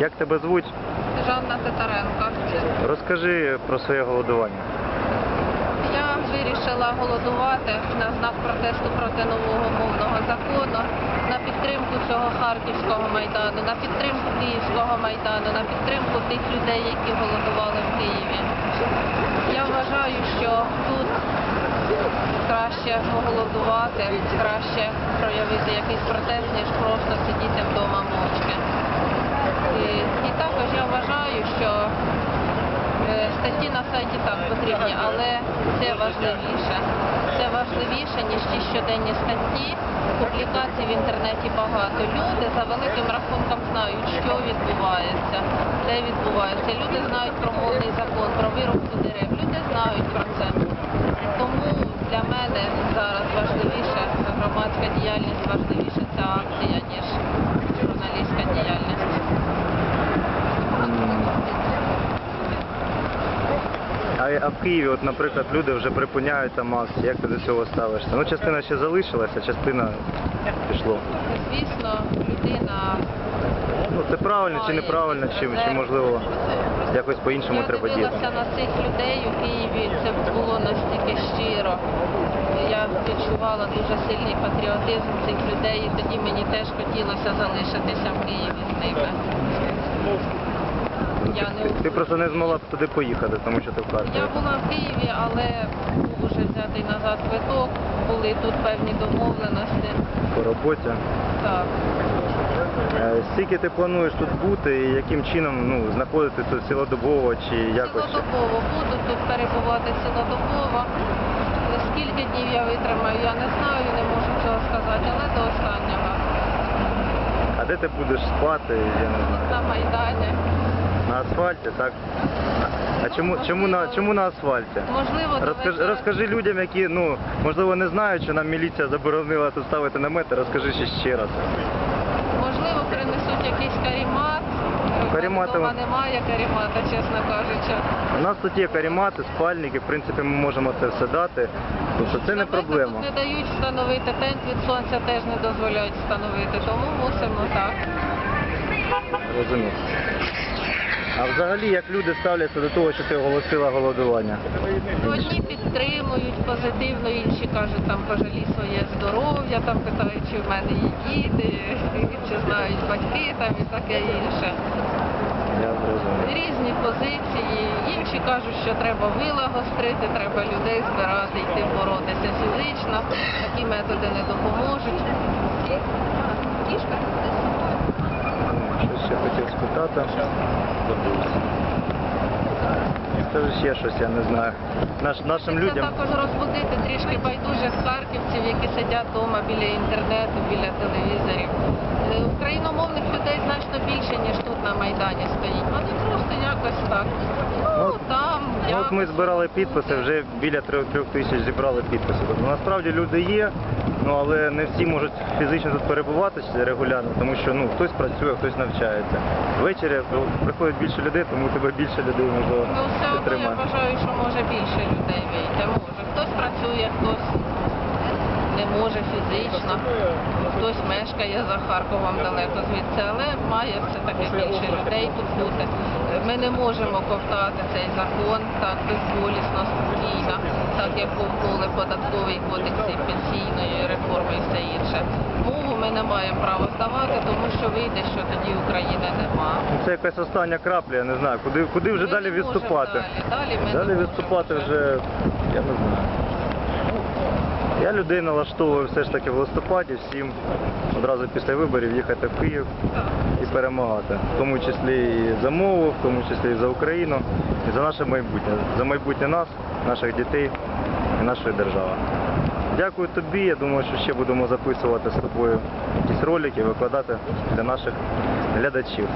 Як тебе звуть? Жанна Титаренко. Розкажи про своє голодування. Я вирішила голодувати на знак протесту проти нового мовного закону, на підтримку цього харківського майдану, на підтримку київського майдану, на підтримку тих людей, які голодували в Києві. Я вважаю, що тут краще поголодувати, краще проявити якийсь протест, ніж просто сидіти вдома мовчки. І, також я вважаю, що Е, Статті на сайті так потрібні, але це важливіше. Це важливіше, ніж ті щоденні статті. Публікацій в інтернеті багато. Люди за великим рахунком знають, що відбувається, де відбувається. Люди знають про мовний закон, про вирубку дерев. Люди знають про це. Тому для мене зараз важливіше громадська діяльність, важливіше ця акція, ніж журналістська діяльність. А, в Києві, от, наприклад, люди вже припиняють там акції. Як ти до цього ставишся? Ну, частина ще залишилася, частина пішло. Звісно, людина Ну, це правильно чи неправильно, чи, чи можливо якось по-іншому треба діяти? дивилася на цих людей у Києві, це було настільки щиро. Я відчувала дуже сильний патріотизм цих людей, і тоді мені теж хотілося залишитися в Києві з ними. Я не Ти, просто не змогла б туди поїхати, тому що ти в Харкові. я була в Києві, але був уже взятий назад квиток, були тут певні домовленості. По роботі. Так. Е, Скільки ти плануєш тут бути і яким чином ну, знаходити тут цілодобово чи якось? ще? Цілодобово буду тут перебувати цілодобово. Скільки днів я витримаю, я не знаю, не можу цього сказати, але до останнього. А де ти будеш спати? Я не знаю. На Майдані. На асфальті, так? А чому, чому, на, чому на асфальті? Можливо, Розкажи, розкажи людям, які ну можливо не знають, що нам міліція заборонила тут ставити намети, розкажи ще ще раз. Можливо, принесуть якийсь карімат. Карімати- Вдома немає карімата, чесно кажучи. У нас тут є карімати, спальники, в принципі, ми можемо це все дати. Тобто це не проблема. Тут не дають встановити тент від сонця, теж не дозволяють встановити, тому мусимо так. Розумію. А взагалі, як люди ставляться до того, що ти оголосила голодування? Одні підтримують позитивно, інші кажуть, там пожалі своє здоров'я, там питають, чи в мене є діти, чи знають батьки там і таке інше. Я. Різні позиції. Інші кажуть, що треба вила гострити, треба людей збирати, йти боротися фізично. Такі методи не допоможуть. Кішка. Спитати. Забувся. Скажи ще щось, я не знаю. Наш, нашим людям. також розбудити трішки байдужих харківців, які сидять вдома біля інтернету, біля телевізорів. Е, Україномовних людей значно більше, ніж тут на Майдані стоїть. Вони просто якось так. Ну, там, Ну, От ми збирали підписи, вже біля трьох трьох тисяч зібрали підписи. Тобто насправді люди є, ну але не всі можуть фізично тут перебувати регулярно, тому що ну хтось працює, хтось навчається. Ввечері приходить більше людей, тому тебе більше людей можливо Ну, все одно я вважаю, що може більше людей вийти. Може. Хтось працює, хтось не може фізично, хтось мешкає за Харковом далеко звідси, але має все-таки більше людей тут бути. Ми не можемо ковтати цей закон так безболісно, спокійно, так як ковтнули податковий кодекс і пенсійної реформи і все інше. Мову ми не маємо права здавати, тому що вийде, що тоді України нема. Це якась остання крапля, я не знаю, куди, куди вже Ми далі відступати. Далі, далі, ми Далі відступати вже, я не знаю. Я людей налаштовую все ж таки в листопаді всім одразу після виборів їхати в Київ і перемагати. В тому числі і за мову, в тому числі і за Україну, і за наше майбутнє, за майбутнє нас, наших дітей і нашої держави. Дякую тобі. Я думаю, що ще будемо записувати з тобою якісь ролики, викладати для наших глядачів.